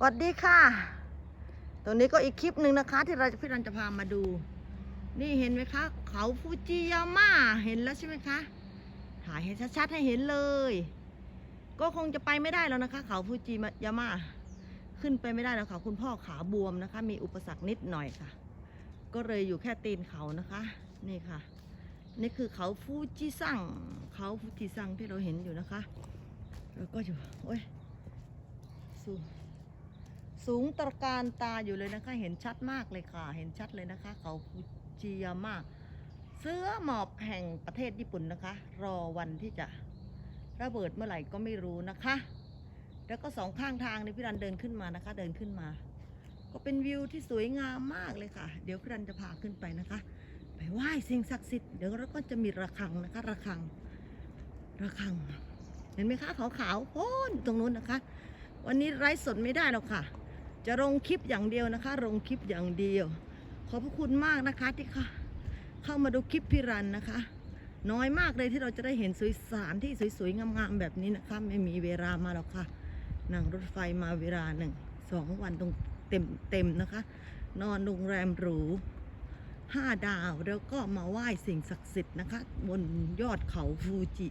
สวัสดีค่ะ ตรงนี้ก็อีกคลิปหนึ่งนะคะ ที่เราจะพี่รันจะพามาดู นี่เห็นไหมคะ เขาฟูจิยาม่าเห็นแล้วใช่ไหมคะ ถ่ายให้ชัดๆให้เห็นเลย ก็คงจะไปไม่ได้แล้วนะคะ เขาฟูจิยาม่าขึ้นไปไม่ได้แล้วค่ะคุณพ่อขาบวมนะคะ มีอุปสรรคนิดหน่อยค่ะ ก็เลยอยู่แค่ตีนเขานะคะ นี่ค่ะ นี่คือเขาฟูจิซังเขาฟูจิซังที่เราเห็นอยู่นะคะ แล้วก็อยู่โอ้ยสูง สูงตระการตาอยู่เลยนะคะ เห็นชัดมากเลยค่ะ เห็นชัดเลยนะคะ เขาฟูจิยาม่าเสื้อหมอบแห่งประเทศญี่ปุ่นนะคะ รอวันที่จะระเบิดเมื่อไหร่ก็ไม่รู้นะคะ แล้วก็สองข้างทางในพี่รันเดินขึ้นมานะคะ เดินขึ้นมา ก็เป็นวิวที่สวยงามมากเลยค่ะ เดี๋ยวพี่รันจะพาขึ้นไปนะคะ ไปไหว้สิ่งศักดิ์สิทธิ์เดี๋ยวเราก็จะมีระฆังนะคะ ระฆัง ระฆัง เห็นไหมคะขาวๆโพ้นตรงนู้นนะคะ วันนี้ไลฟ์สดไม่ได้หรอกค่ะ จะลงคลิปอย่างเดียวนะคะ ลงคลิปอย่างเดียว ขอบพระคุณมากนะคะที่เข้าเข้ามาดูคลิปพี่รันนะคะ น้อยมากเลยที่เราจะได้เห็นสวยสานที่สวยๆงามๆแบบนี้นะคะ ไม่มีเวลามาหรอกค่ะนั่งรถไฟมาเวลาหนึ่งสองวันตรงเต็มเต็มๆนะคะ นอนโรงแรมหรูห้าดาวแล้วก็มาไหว้สิ่งศักดิ์สิทธิ์นะคะ บนยอดเขาฟูจิ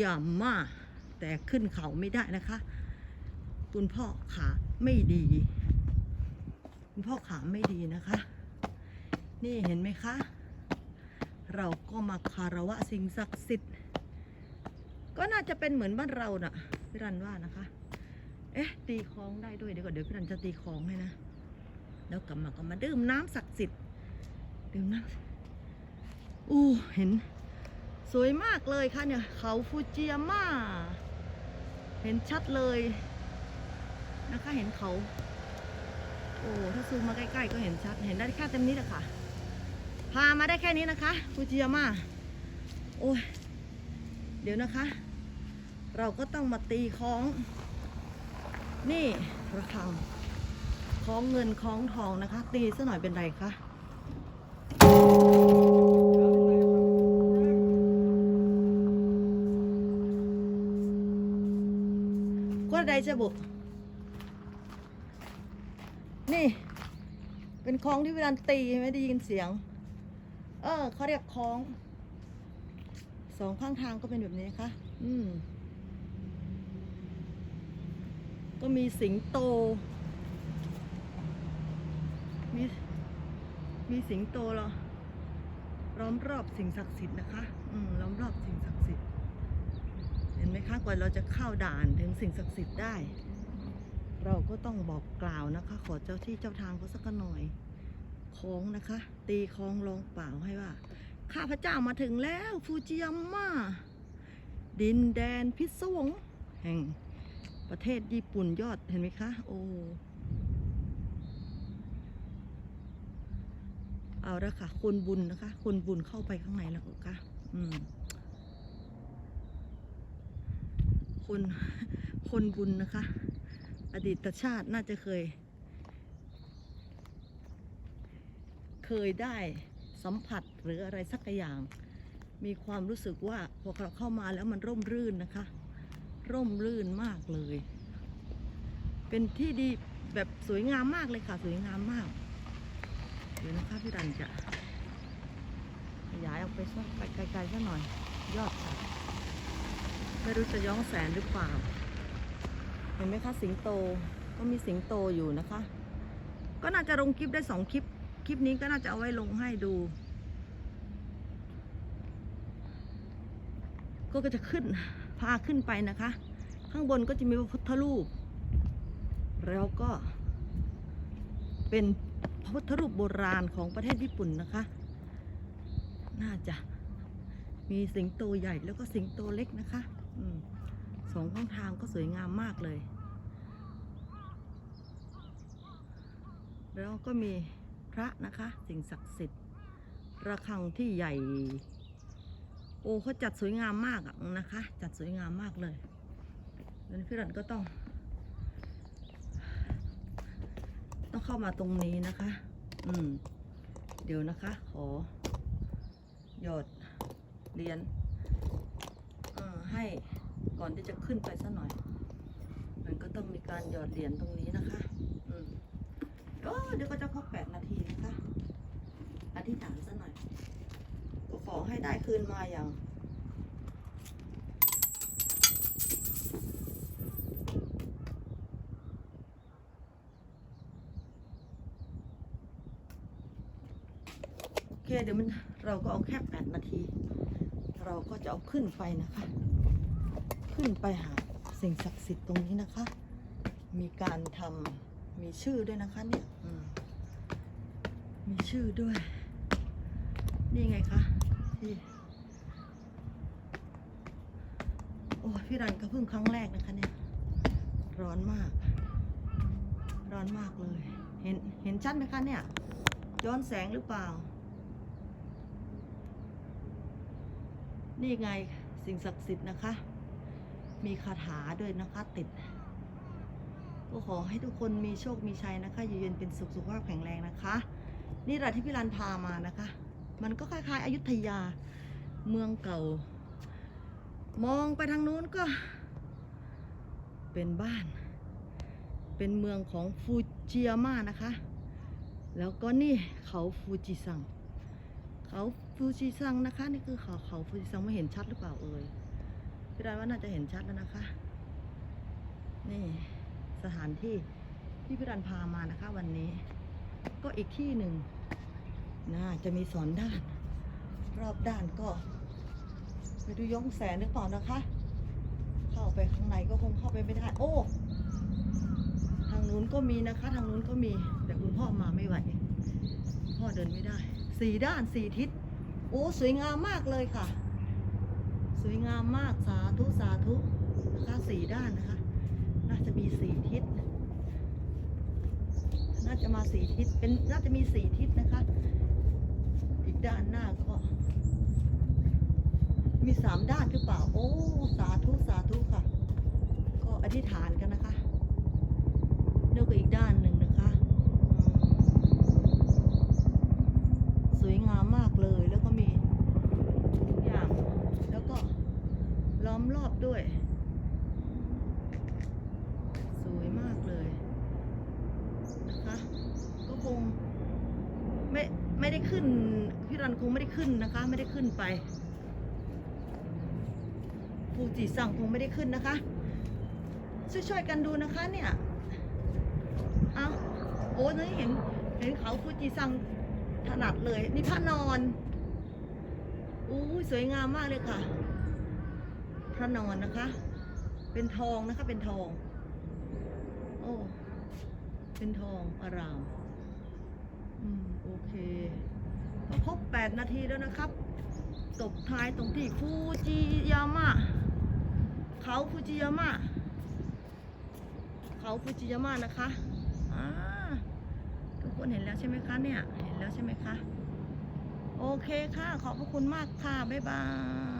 ยาม่าแต่ขึ้นเขาไม่ได้นะคะ คุณพ่อขาไม่ดี คุณพ่อขาไม่ดีนะคะ นี่เห็นไหมคะ เราก็มาคารวะสิ่งศักดิ์สิทธิ์ ก็น่าจะเป็นเหมือนบ้านเราน่ะพี่รันว่านะคะ เอ๊ะ ตีคล้องได้ด้วยเดี๋ยวก่อนเดี๋ยวพี่รันจะตีคล้องให้นะ แล้วกลับมาก็มาดื่มน้ำศักดิ์สิทธิ์ ดื่มน้ำอู้เห็น สวยมากเลยค่ะเนี่ย เขาฟูจิยาม่า เห็นชัดเลย นะคะเห็นเขา โอ้ถ้าซูมมาใกล้ๆก็เห็นชัด เห็นได้แค่เต็มนี้แหละค่ะ พามาได้แค่นี้นะคะฟูจิยาม่าโอ้ยเดี๋ยวนะคะ เราก็ต้องมาตีคล้อง นี่ระฆังคล้องเงินคล้องทองนะคะ ตีซะหน่อยเป็นไรคะก็ได้จะบุ นี่ เป็นคล้องที่เวลาตีไม่ได้ยินเสียง เออเขาเรียกคล้อง สองข้างทางก็เป็นแบบนี้นะคะอืม ก็มีสิงโต มีมีสิงโตเหรอล้อมรอบสิ่งศักดิ์สิทธิ์นะคะ อืมล้อมรอบสิ่งศักดิ์สิทธิ์ เห็นไหมคะ กว่าเราจะเข้าด่านถึงสิ่งศักดิ์สิทธิ์ได้ เราก็ต้องบอกกล่าวนะคะ ขอเจ้าที่เจ้าทางเขาสักหน่อยคล้องนะคะ ตีคล้องลองเปล่าให้ว่า ข้าพเจ้ามาถึงแล้วฟูจิยาม่าดินแดนพิศวงแห่งประเทศญี่ปุ่นยอดเห็นไหมคะ โอ้เอาละค่ะ คนบุญนะคะ คนบุญเข้าไปข้างในแล้วค่ะอืมคนคนบุญนะคะ อดีตชาติน่าจะเคย เคยได้สัมผัสหรืออะไรสักอย่าง มีความรู้สึกว่าพอเราเข้ามาแล้วมันร่มรื่นนะคะ ร่มรื่นมากเลย เป็นที่ดีแบบสวยงามมากเลยค่ะ สวยงามมาก เดี๋ยวนะคะพี่รันจะขยายออกไปสักไกลๆสักหน่อย ยอดค่ะไม่รู้จะย้องแสนหรือเปล่า ห็นไหมคะสิงโตก็มีสิงโตอยู่นะคะ ก็น่าจะลงคลิปได้สองคลิป คลิปนี้ก็น่าจะเอาไว้ลงให้ดู ก็จะขึ้นพาขึ้นไปนะคะ ข้างบนก็จะมีพระพุทธรูป แล้วก็เป็นพระพุทธรูปโบราณของประเทศญี่ปุ่นนะคะ น่าจะมีสิงโตใหญ่แล้วก็สิงโตเล็กนะคะอม สองข้างทางก็สวยงามมากเลย แล้วก็มีพระนะคะ สิ่งศักดิ์สิทธิ์ระฆังที่ใหญ่ โอ้เขาจัดสวยงามมากนะคะ จัดสวยงามมากเลยนั้นพี่รันก็ต้อง ต้องเข้ามาตรงนี้นะคะ อืม เดี๋ยวนะคะ ขอหยอดเหรียญให้ ก่อนที่จะขึ้นไปสักหน่อย มันก็ต้องมีการหยอดเหรียญตรงนี้นะคะอืมโอ้เดี๋ยวก็จะครบแปดนาทีนะคะอธิษฐานซะหน่อย ก็ขอให้ได้คืนมาอย่างโอเคเดี๋ยวมันเราก็เอาแค่แปดนาที เราก็จะเอาขึ้นไปนะคะ ขึ้นไปหาสิ่งศักดิ์สิทธิ์ตรงนี้นะคะ มีการทำมีชื่อด้วยนะคะเนี่ยอืมีชื่อด้วย นี่ไงคะที่โอ้พี่รันก็เพิ่งครั้งแรกนะคะเนี่ย ร้อนมาก ร้อนมากเลย เห็นเห็นชัดไหมคะเนี่ย ย้อนแสงหรือเปล่า นี่ไงสิ่งศักดิ์สิทธิ์นะคะ มีคาถาด้วยนะคะติด ก็ขอให้ทุกคนมีโชคมีชัยนะคะอยู่เย็นเป็นสุขสุขภาพแข็งแรงนะคะ นี่แหละที่พี่รันพามานะคะ มันก็คล้ายๆอยุธยาเมืองเก่า มองไปทางนู้นก็ เป็นบ้าน เป็นเมืองของฟูจิยาม่านะคะ แล้วก็นี่เขาฟูจิซัง เขาฟูจิซังนะคะ นี่คือเขาเขาฟูจิซังไม่เห็นชัดหรือเปล่าเอ่ย พี่รันว่าน่าจะเห็นชัดแล้วนะคะ นี่สถานที่ที่พี่รันพามานะคะ วันนี้ ก็อีกที่หนึ่งน่าจะมีสอนด้าน รอบด้านก็ไปดูย้งแสงหรือเปล่านะคะ เข้าไปข้างในก็คงเข้าไปไม่ได้ โอ้ทางนู้นก็มีนะคะ ทางนู้นก็มี แต่คุณพ่อมาไม่ไหวพ่อเดินไม่ได้ สี่ด้านสี่ทิศโอ้สวยงามมากเลยค่ะ สวยงามมากสาธุสาธุนะคะสี่ด้านนะคะ น่าจะมีสี่ทิศ น่าจะมาสี่ทิศ เป็นน่าจะมีสี่ทิศนะคะ อีกด้านหน้าก็ มีสามด้านหรือเปล่า โอ้สาธุสาธุค่ะ ก็อธิษฐานกันนะคะแล้วก็อีกด้านหนึ่งนะคะ สวยงามมากเลยแล้วก็มีทุกอย่าง แล้วก็ล้อ มรอบด้วย สวยมากเลยนะคะก็คงไม่ไม่ได้ขึ้นพี่รันคงไม่ได้ขึ้นนะคะ ไม่ได้ขึ้นไปฟูจิสั่งคงไม่ได้ขึ้นนะคะ ช่วยๆกันดูนะคะเนี่ยเอาโอ้นี่เห็นเห็นเขาฟูจิซังถนัดเลย นี่พระนอนอู้สวยงามมากเลยค่ะ ระนอนนะคะ เป็นทองนะคะ เป็นทอง โอ้ เป็นทองอาราม อืม โอเคก็ครบแปดนาทีแล้วนะครับ ตบท้ายตรงที่ฟูจิยามะ เขาฟูจิยามะ เขาฟูจิยามะนะคะ อ่า ทุกคนเห็นแล้วใช่ไหมคะเนี่ย เห็นแล้วใช่ไหมคะ โอเคค่ะ ขอบพระคุณมากค่ะ บ๊ายบาย